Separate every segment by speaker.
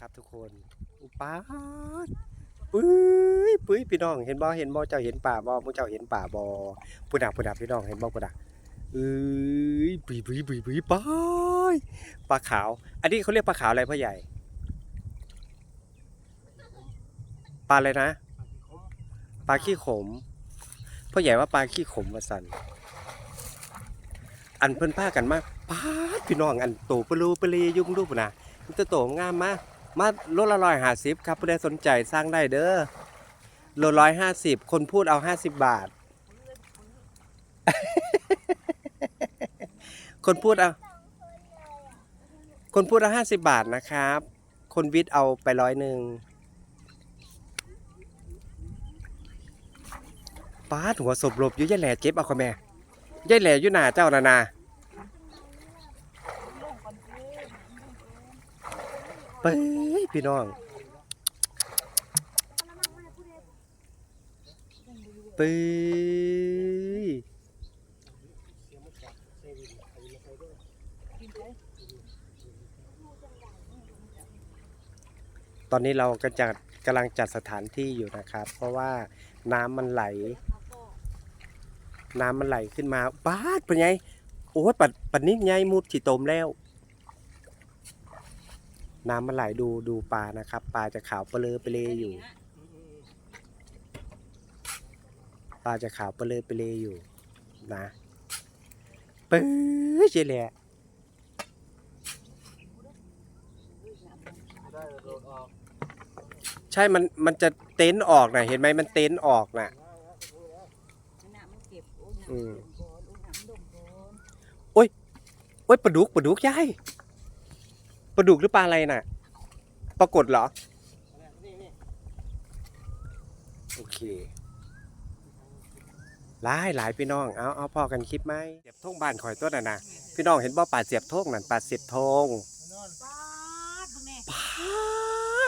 Speaker 1: ครับทุกคนอุปาดปุ้ยปุ้ยพี่น้องเห็นบ่เห็นบ่เจ้าเห็นป่าบ่พวกเจ้าเห็นป่าบ่ปุดาปุดาพี่น้องเห็นบ่ปุดาเอ้ยปุ้ยปุ้ยปุ้ยปุ้ยปายปลาขาว อันนี้เขาเรียกปลาขาวอะไรพ่อใหญ่ปลาอะไรนะปลาขี้ขมพ่อใหญ่ว่าปลาขี้ขมว่าสันอันเพิ่นพากันมากปาพี่น้องอันโตปะลูปะเลยุ่งรูปนะมันจะโตงามมาก มาโลละร้อยห้าสิบครับผู้ใดสนใจสร้างได้เด้อโลร้อยห้าสิบคนพูดเอาห้าสิบบาท คนพูดเอา คนพูดเอาห้าสิบบาทนะครับ คนวิทย์เอาไปร้อยหนึ่งป้าดหัวศพหลบอยู่ยายแหล่เจ็บเอาค่ะแม่ยายแหล่อยู่หน้าเจ้านานา เป้ยพี่น้องเป้ยตอนนี้เราก็จัดกำลังจัดสถานที่อยู่นะครับ เพราะว่าน้ำมันไหล น้ำมันไหลขึ้นมาบ้าดเป็นไงโอ้ยปัดปัดนี้ไงมุดฉีตมแล้ว น้ำมันไหลดูดูปลานะครับ ปลาจะขาวเปลือเปลยอยู่ ปลาจะขาวเปลือเปลยอยู่ นะปื้อเจแหละใช่มันมันจะเต็นท์ออกนะเห็นไหมมันเต็นท์ออกนะ
Speaker 2: น้ำมันเก็บโอ้ย
Speaker 1: อืม
Speaker 2: น้ำก่อนโอ้ยน้ำดมก่อน
Speaker 1: โอ้ยปลาดุกปลาดุกยาย ปลาดุกหรือปลาอะไรน่ะปรากฏเหรอ โอเคหลายหลายพี่น้อง เอาเอาพอกันคลิปไหมเสียบทงบ้านข่อยตัวน่ะนะพี่น้องเห็นบ่ป่าเสียบทงนั่นป่าเสียบทง
Speaker 2: ป้าดพวกแน่
Speaker 1: ปา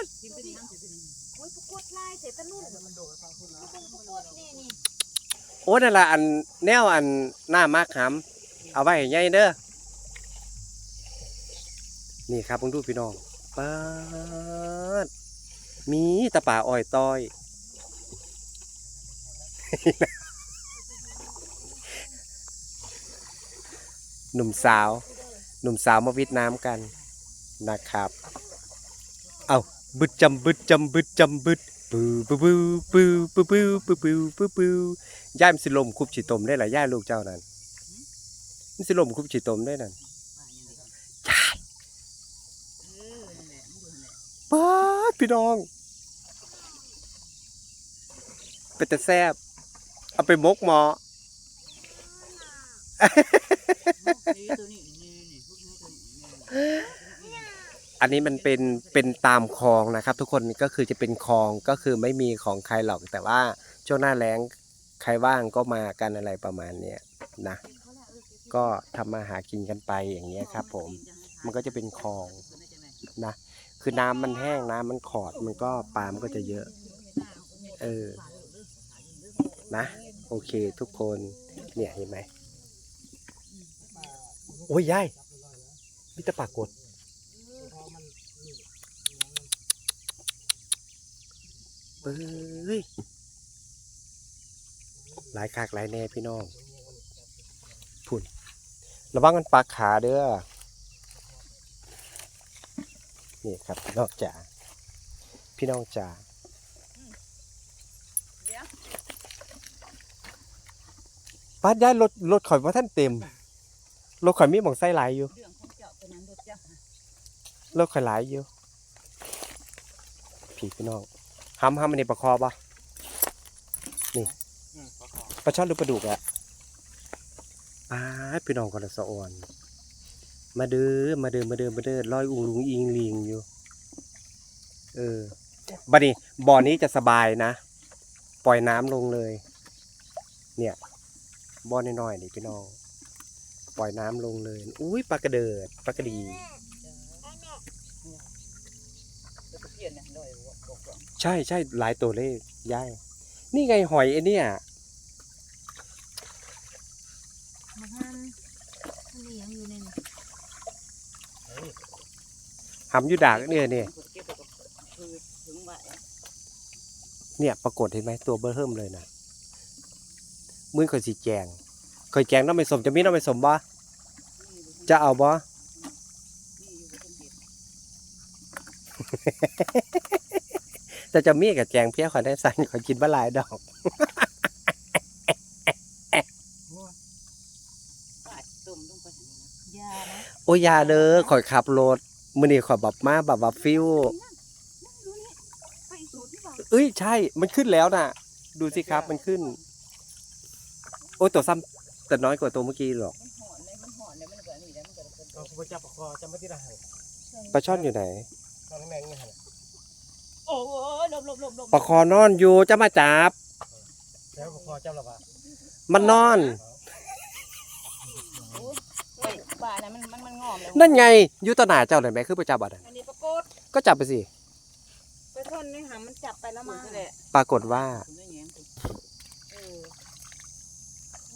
Speaker 1: ด
Speaker 2: กินเป็นยังกินเป็นยังโอ้ยพวกกดลายเสร็จตะนุ่นมันโดดฟังคุณแล้วพวกกดนี่นี่
Speaker 1: โอ้นั่นละอันแนวอันหน้ามากหำเอาไว้ให้ใหญ่เด้อ นี่ครับเพิ่งดูพี่น้องปาดมีตะป่าอ้อยต้อยหนุ่มสาว หนุ่มสาวมาวิดน้ำกันนะครับ เอาบึดจำบึดจำบึดจำบึดปือปือปือปือปือปือปือปือปือปือย่ายมันสิลมคุบฉีตมได้หลายย่ายลูกเจ้านั่นมันสิลมคุบฉีตมได้นั่น
Speaker 2: ป้ายังไงเออนั่นแหละมันอยู่นั่นแหละ
Speaker 1: ป้าด พี่น้อง เป็นแต่แซบเอาไปมกหมออันนี้มันเป็นเป็นตามคลองนะครับ ทุกคนก็คือจะเป็นคลองก็คือไม่มีของใครหรอกแต่ว่าช่วงหน้าแล้งใครว่างก็มากันอะไรประมาณเนี้ยนะ ก็ทำมาหากินกันไปอย่างเงี้ยครับ ผม มันก็จะเป็นคลองนะ คือน้ำมันแห้งน้ำมันขอดมันก็ปลามันก็จะเยอะ เออ นะ โอเคทุกคน เนี่ยเห็นไหมโอ้ยยายมิตรปรากฏเอ้ยหลายคากหลายแน่พี่น้องพุ่นระวังมันปากขาเด้อ นี่ครับพี่น้องจ๋าพี่น้องจ๋า
Speaker 2: เดี๋ยว
Speaker 1: ป้าดย้ายรถรถข่อยว่าท่านเต็มรถข่อยมีหมองไส้หลายอยู่
Speaker 2: เรื่องของเจ้าตัวนั้นรถเจ้าร
Speaker 1: ถข่อยหลายอยู่พี่พี่น้องห้ำห้ำอันนี้ปลาคอปะนี่ปลาช่อนหรือปลาดุกอะป้าดพี่น้องกันละสะอ่อน มาเด้อมาเด้อมาเด้อมาเด้อลอยอุงลุงอิงลิงอยู่ เออบัดนี้บ่อนี้จะสบายนะ ปล่อยน้ำลงเลย เนี่ย บ่อน้อยๆนี่พี่น้อง ปล่อยน้ำลงเลย อุ้ยปลากระเดิดปลากระดีใช่ใช่หลายตัวเลยย่ายนี่ไงหอยไอเนี่ย
Speaker 2: มาหันมันเลี้ยงอยู่ในนี่
Speaker 1: หำอยู่ดากเนี่ยเนี่ย
Speaker 2: เก็บไปกับ
Speaker 1: เนี่ยปรากฏเห็นไหมตัวเบอร์เริ่มเลยนะมือข่อยสีแจงข่อยแจงน้องไม่สมจะมีน้องไม่สมบ่จะเอาบ่แต่จะมีกับแจงเพี้ยข่อยได้สั่นข่อยกินบ่หลายดอก
Speaker 3: ปาดตุ่มลงไปหั่นนี่นะ
Speaker 2: ยานะ
Speaker 1: โอ้ยอยาเด้อข่อยขับรถ มื้อนี้ข่อยแบบมาแบบว่าฟิว
Speaker 2: ดูนี่ไปอีกสูตรที่บอก
Speaker 1: เอ้ยใช่ มันขึ้นแล้วน่ะ ดูสิครับมันขึ้น โอ้ยตัวซ้ำแต่น้อยกว่าตัวเมื่อกี้หรอก
Speaker 3: มันหอนเลยมันหอนเลยมันก็อันนี่แล้วมันก็เป็น
Speaker 4: เอาคุณจับปากคอจำไม่ได้ละหัน
Speaker 1: ปลาช่อนอยู่ไหน
Speaker 4: ตอนแม่งนี่หัน
Speaker 3: โอ้ยลบลบลบลบ
Speaker 1: ปลาคอนอนอยู่จะมาจับ
Speaker 4: แล้วปากคอจำหรอปะ
Speaker 1: มันนอน
Speaker 3: เฮ้ยป่านะมันมันมันง อมเลย
Speaker 1: นั่นไงอยู่ต่อหน้าเจ้าเลยไหมคือประจับอะ
Speaker 2: อันนี้ปรากฏ
Speaker 1: ก็จับไปสิ
Speaker 2: ไปทนนี่หามันจับไปแล้ว
Speaker 3: มั
Speaker 2: มาน
Speaker 3: ก็แหละ
Speaker 1: ปรากฏว่า
Speaker 3: คุณได้แย้มสิ
Speaker 2: เออ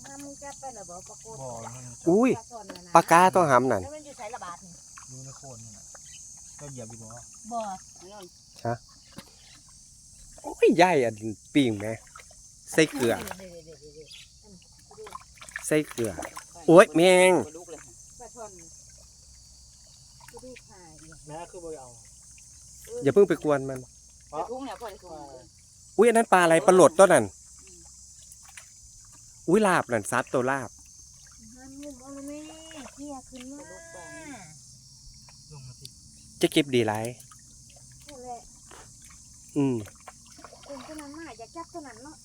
Speaker 2: ถ้ามึงจับไปแล้วบอกปรากฏ
Speaker 4: บ่อมัน
Speaker 1: อุ้ย
Speaker 2: ปลาช่อนน่ะนะ
Speaker 1: ปลากาต้องหำนั่น
Speaker 2: แล้วมันอยู่ไสระบาดนี่
Speaker 4: ดูในโคนนี่นะก็เหยียบอยู่บ่
Speaker 2: บ่
Speaker 3: อันนั่น
Speaker 1: โอ้ยใหญ่อันปิ่งไหมใส่เกลือ
Speaker 2: เดี๋ยวๆๆ
Speaker 1: ใส่เกลือ โอ๊ยแมง
Speaker 3: ลูกเลย
Speaker 2: ๆปลาช่อนกระดูกหายเนี่ย
Speaker 4: แม่คือบ่เอา
Speaker 1: อย่าเพิ่งไปกวนมัน
Speaker 3: ไปทุ่งเนี่ยพ่อได้ทุ่ง
Speaker 1: อุ้ยอันนั้นปลาอะไรปลาโหลดต้นนั่นอุ้ยลาบนั่นซัดตัวลาบ
Speaker 2: ห้ามงุ่มเอาเลยแม่เที่ยขึ้นมา
Speaker 4: ลงมาสิ
Speaker 1: จะเก็บดีไร
Speaker 2: นั่นแหละ
Speaker 1: อืม
Speaker 2: เป็นตัวนั้นมาอยากจับตัวนั้นเนาะ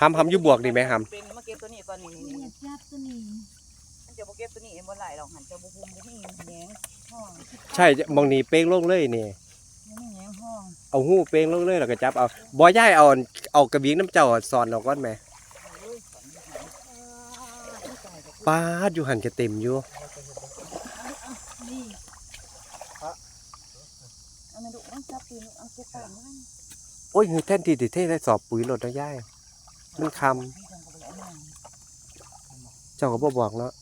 Speaker 1: หำหำอยู่บวกดีไหมหำ
Speaker 3: เป็นมาเก็บตัวนี้ก่อนนี่นี่
Speaker 2: อยากจับตัวนี้
Speaker 3: มัน จะบ่เก็บตัวนี้เองบ่ไหลหรอกหันจะบ่ภูมิบ่นี่แย้งห้อง
Speaker 1: ใช่มองนี้เป้งลงเลยนี่
Speaker 3: ยังไม่แย้งห้อง
Speaker 1: เอาหูเป้งลงเลยแล้วก็จับเอาบ่ย่ายเอาเอากระบี่น้ำเจ้าสอนเราก่อนไหม
Speaker 3: โอ้ยฝันหายไม่ตายกับ
Speaker 1: ปาดอยู่หันจะเต็มอยู่
Speaker 2: นี่
Speaker 3: เอามาดูมันจับปีนเอาเก็บตามมัน
Speaker 1: โอ้ยแท่นที่ติเท่ได้สอบปุ๋ยหลดนะย่ายมันค
Speaker 3: พี่จังก็บ่ได้เอามาำ
Speaker 1: เจ้าก็บ่บอกเนาะ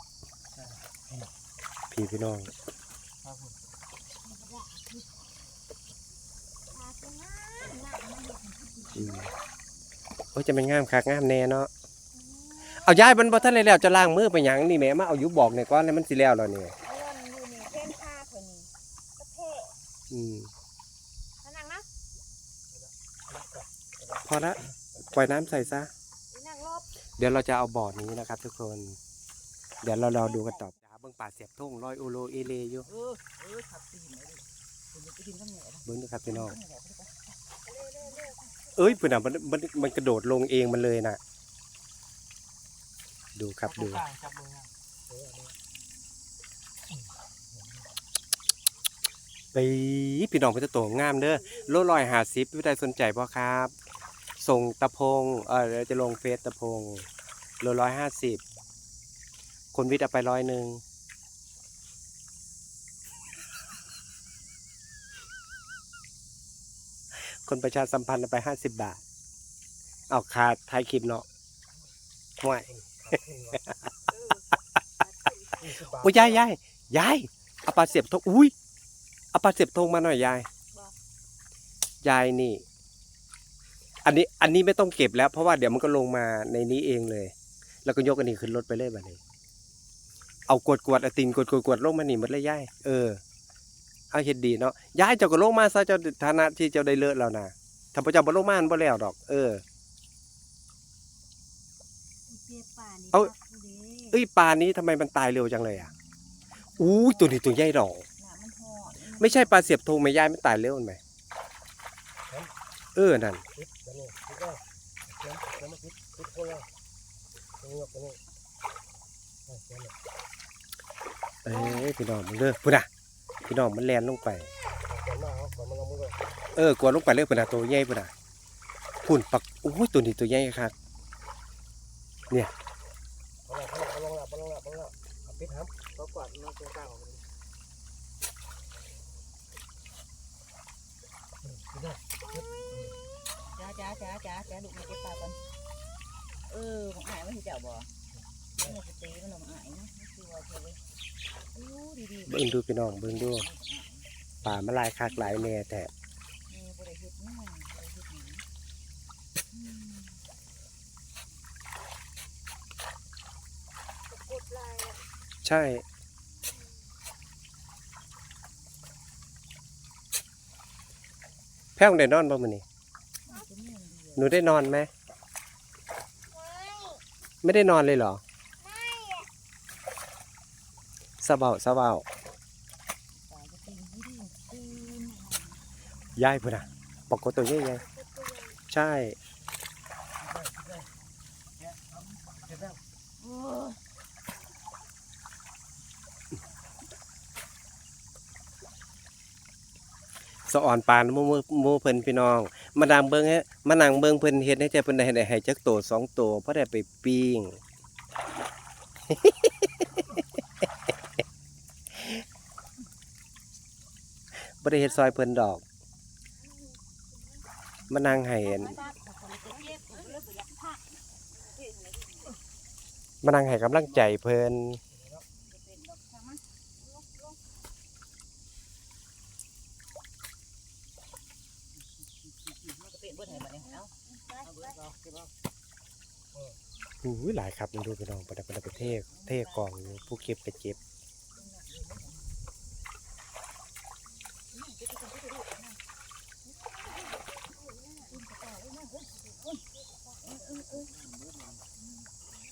Speaker 1: พี่พี่น้อง
Speaker 4: ครับผม
Speaker 2: พาตัวนั้นน่ะมันอยู่
Speaker 1: อืมโอ้ยจะเป็นงามคักงามแน่เนาะเอาย่ายมันบ่ทันเลยแล้วจะล้างมือไปหยังนี่แหม่มาเอาอยู่บอกในอยก้อนแล้วมันสิแล้วแล้วนี่
Speaker 2: เอาล่อนอยู่นี่เส้นผ้าคนนี้กระเทะ
Speaker 1: อืม
Speaker 2: มานั่งนะ
Speaker 1: พอละปล่อยน้ำใส่ซะ
Speaker 2: ไปนั่งรอบ
Speaker 1: เดี๋ยวเราจะเอาบอร์ดนี้นะครับ ทุกคน เดี๋ยวเรารอดูกันต่อจ้า เบิ่งป่าเสียบทุ่งลอยอูโลเอเลอยู่
Speaker 3: เออเออขับตีนเลยดิคุณจะไปกินข้างเหนือนะ
Speaker 1: เบิ่งดูครับพี่น้อง
Speaker 3: ข้างเหนือไปดิ
Speaker 1: เอ้ยปุ่นอะมันมันมันกระโดดลงเองมันเลยน่ะ ดูครับดู
Speaker 4: กลางจับมือนะเอออันนี้
Speaker 1: ไปพี่น้องเพื่นจะโตงามเด้อโลลอยหาซิปไม่ได้สนใจบ่ครับ ส่งตะพง เออเดี๋ยวจะลงเฟซตะพงโลร้อยห้าสิบคนวิทย์เอาไปร้อยหนึ่ง คนประชาสัมพันธ์เอาไปห้าสิบบาท เอาขาดท้ายคลิปเนาะห่วย
Speaker 4: ยี่สิบบาท
Speaker 1: โอ้ยยายยายยายเอาปลาเสียบทงอุ้ยเอาปลาเสียบทงมาหน่อยยายยายนี่ อันนี้อันนี้ไม่ต้องเก็บแล้ว เพราะว่าเดี๋ยวมันก็ลงมาในนี้เองเลย แล้วก็ยกอันนี้ขึ้นรถไปเลยแบบนี้เอากวดกวดๆเอาตินกวดกวดกวดลงมาหนีหมดเลยยายเออ เอาเห็ดดีเนาะยายเจ้าก็ลงมาซะเจ้าฐานะที่เจ้าได้เลิศแล้วนะถ้าพระเจ้าบ่ลงมามันบ่แล้วดอก เออ
Speaker 2: เจ็บป่านี่
Speaker 1: เอา
Speaker 2: จับผู้เด้
Speaker 1: เอ้ยปลานี้ทำไมมันตายเร็วจังเลยอะอู้ยตัวนี้ตัวใหญ่ดอก
Speaker 3: น้ำมันหอน
Speaker 1: ไม่ใช่ปลาเสียบธงไหมยายไม่ตายเร็วไหมเออนั่น
Speaker 4: ปิดเดี๋ยวนี้ปิดแล้วเดี๋ยวเดี๋ยวมาปิดปิดคนแล้วตรงนี้ตรงนี้เออเดี๋ยวนี้
Speaker 1: เอ้ยพี่น้องมึงเด้อพุ่นอะ พี่น้องมันแลนลงไป
Speaker 4: เอาก่อนมาเอาก่อนมาเอามือก่อน
Speaker 1: เออกวนลงไปเลยปนอะตัวใหญ่ขนอะพุ่นปักโอ้ยตัวนี้ตัวใหญ่ครับ
Speaker 4: เอาละเออาลงละเองละเอาลงละเอาปิดครับเขากวาดมาตรงกลางของมันอืมปิดได้
Speaker 3: จ้าจ้าจ้าจ้าจ้าลูมาเก็บปลาก่อนเออของอายมันสิเจ้าบ่มันจะตีมันลงอายนะคือว่าเธอ เบิ้
Speaker 1: งดูพี่น้องเบิ้งดูป่ามาลายคักหลายแน่แต่ใช่แพ้งได้นอนบ้างมั้นี่หนูได้นอนไหม ไม่ได้นอนเลยเหรอ สะเบาสะเบา
Speaker 3: ปลาจะตียี่ดีตื่น
Speaker 1: ยายพุ่นอะปกติยายยายใช่
Speaker 4: เห็นแล้ว
Speaker 3: โอ้ย
Speaker 1: สะอ่อนปานมูมู่หมูเพิ่นพี่น้องมาดังเบิงให้มานังเบิงเพิ่นเฮ็ดให้ใจเพิ่นได้ให้ให้จักโตสองโตเพราะได้ไปปิ้ง บ่ได้เฮ็ดซอยเพิ่นดอกมานั่งให้มานั่งให้กำลังใจเพิ่น
Speaker 3: จะเป็นบ่ได้บัดนี้เอ้า
Speaker 4: เอาเบิดเอาเก็บเอา
Speaker 1: อุ้ยหลายครับดูพี่น้องบ่ได้บ่ได้ไปเทศเทศกองผู้เก็บไปเก็บ อ๋อจะวิทย์เหรอทีนี้
Speaker 3: เอาแม่เอาแม่เอาแม่เอาแม่เอาแม่นั่งเฮ้ยนั่งยืนสุดยืนสุดยืนสุดยืนสุดต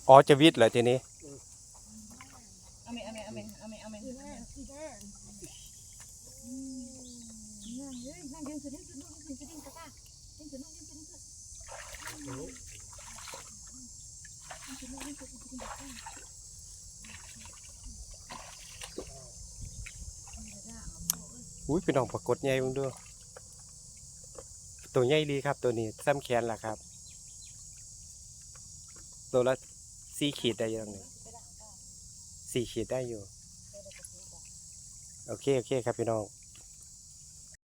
Speaker 3: ายืนสุดยืนสุดยืนสุด
Speaker 1: อุ้ยพี่น้องปรากฏใหญ่บิ่งดูตัวใหญ่ดีครับตัวนี้ซ้ำแขนล่ะครับตัวละ สี่ขีดได้อยังไงสี่ขีดได้อยู่ โอเค โอเคครับพี่น้อง